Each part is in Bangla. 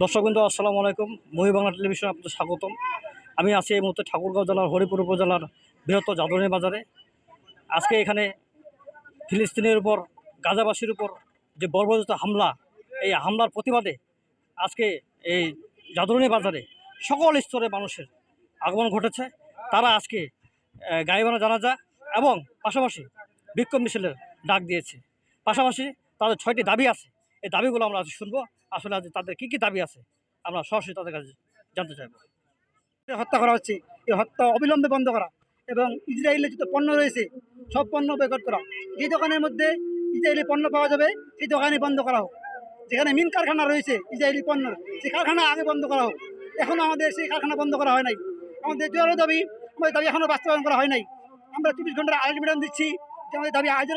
দর্শক বিন্দু, আসসালামু আলাইকুম। মহি বাংলা টেলিভিশন আপনাদের স্বাগতম। আমি আছি এই মুহূর্তে ঠাকুরগাঁও জেলার, হরিপুর উপজেলার বৃহত্তর জাদুনি বাজারে। আজকে এখানে ফিলিস্তিনের উপর, গাজাবাসীর উপর যে বর্বরিত হামলা, এই হামলার প্রতিবাদে আজকে এই জাদুনি বাজারে সকল স্তরের মানুষের আগমন ঘটেছে। তারা আজকে গাইবানা জানাজা এবং পাশাপাশি বিক্ষোভ মিছিলের ডাক দিয়েছে। পাশাপাশি তাদের ছয়টি দাবি আছে। এই দাবিগুলো আমরা আজ শুনব। আসলে আজ তাদের কী কী দাবি আছে, আমরা সরাসরি তাদের কাছে জানতে চাইব। হত্যা করা হচ্ছে এই হত্যা অবিলম্বে বন্ধ করা এবং ইসরায়েলের যত পণ্য রয়েছে, সব পণ্য বয়কট করা। যে দোকানের মধ্যে ইসরায়েলি পণ্য পাওয়া যাবে, সেই দোকানে বন্ধ করা হোক। যেখানে মিন কারখানা রয়েছে, ইসরায়েলি পণ্য সেই কারখানা আগে বন্ধ করা হোক। এখনও আমাদের সেই কারখানা বন্ধ করা হয় নাই। আমাদের জোরালো দাবি, আমাদের দাবি এখনও বাস্তবায়ন করা হয় নাই। আমরা চব্বিশ ঘণ্টার আলটিমেটাম দিচ্ছি যে আমাদের দাবি আজ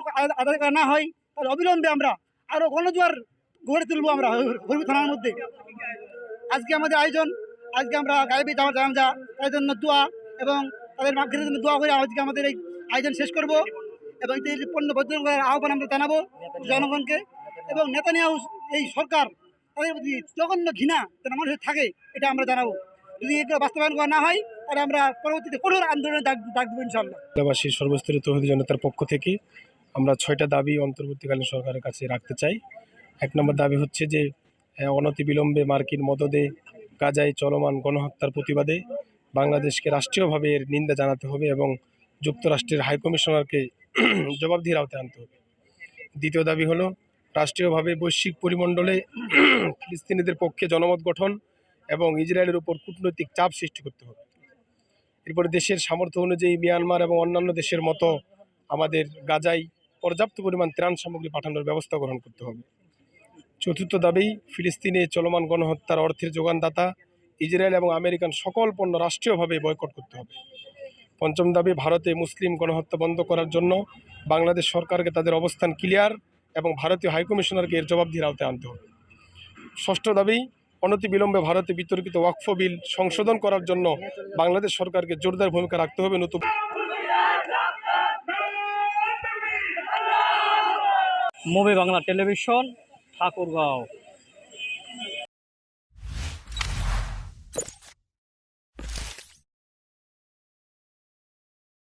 আদায় করা না হয়, তাহলে অবিলম্বে আমরা আরও গণজোয়ার গড়ে তুলবো আমরা হরিপুর থানার মধ্যে। আজকে আমাদের আয়োজন, আজকে আমরা গায়েবী জামা জামজা, তাদের জন্য দোয়া এবং তাদের মাগের জন্য দোয়া করে আজকে আমাদের এই আয়োজন শেষ করব এবং এই পণ্য বর্জন করার আহ্বান আমরা জানাব জনগণকে এবং নেতানিয়াহু এই সরকার তাদের প্রতি জঘন্য ঘৃণা যেন মানুষের থাকে, এটা আমরা জানাব। যদি এগুলো বাস্তবায়ন করা না হয়, তাহলে আমরা পরবর্তীতে কঠোর আন্দোলনের ডাক ডাক দেবো সর্বস্তরের তৌহিদি জনতার পক্ষ থেকে আমরা ছয়টা দাবি অন্তর্বর্তীকালীন সরকারের কাছে রাখতে চাই। এক নম্বর দাবি হচ্ছে যে অনতিবিলম্বে মার্কিন মদদে গাজায় চলমান গণহত্যার প্রতিবাদে বাংলাদেশকে রাষ্ট্রীয়ভাবে এর নিন্দা জানাতে হবে এবং যুক্তরাষ্ট্রের হাইকমিশনারকে জবাবদিহির আওতায় আনতে হবে। দ্বিতীয় দাবি হলো, রাষ্ট্রীয়ভাবে বৈশ্বিক পরিমণ্ডলে ফিলিস্তিনিদের পক্ষে জনমত গঠন এবং ইসরায়েলের উপর কূটনৈতিক চাপ সৃষ্টি করতে হবে। এরপরে দেশের সামর্থ্য অনুযায়ী মিয়ানমার এবং অন্যান্য দেশের মতো আমাদের গাজায় পর্যাপ্ত পরিমাণ ত্রাণ সামগ্রী পাঠানোর ব্যবস্থা গ্রহণ করতে হবে। চতুর্থ দাবি, ফিলিস্তিনে চলমান গণহত্যার অর্থের যোগানদাতা, ইসরায়েল এবং আমেরিকান সকল পণ্য রাষ্ট্রীয়ভাবে বয়কট করতে হবে। পঞ্চম দাবি, ভারতে মুসলিম গণহত্যা বন্ধ করার জন্য বাংলাদেশ সরকারকে তাদের অবস্থান ক্লিয়ার এবং ভারতীয় হাইকমিশনারকে এর জবাবদিহির আওতায় আনতে হবে। ষষ্ঠ দাবি, অনতিবিলম্বে ভারতে বিতর্কিত ওয়াকফ বিল সংশোধন করার জন্য বাংলাদেশ সরকারকে জোরদার ভূমিকা রাখতে হবে নতুন মুভি বাংলা টেলিভিশন। ঠাকুরগাঁও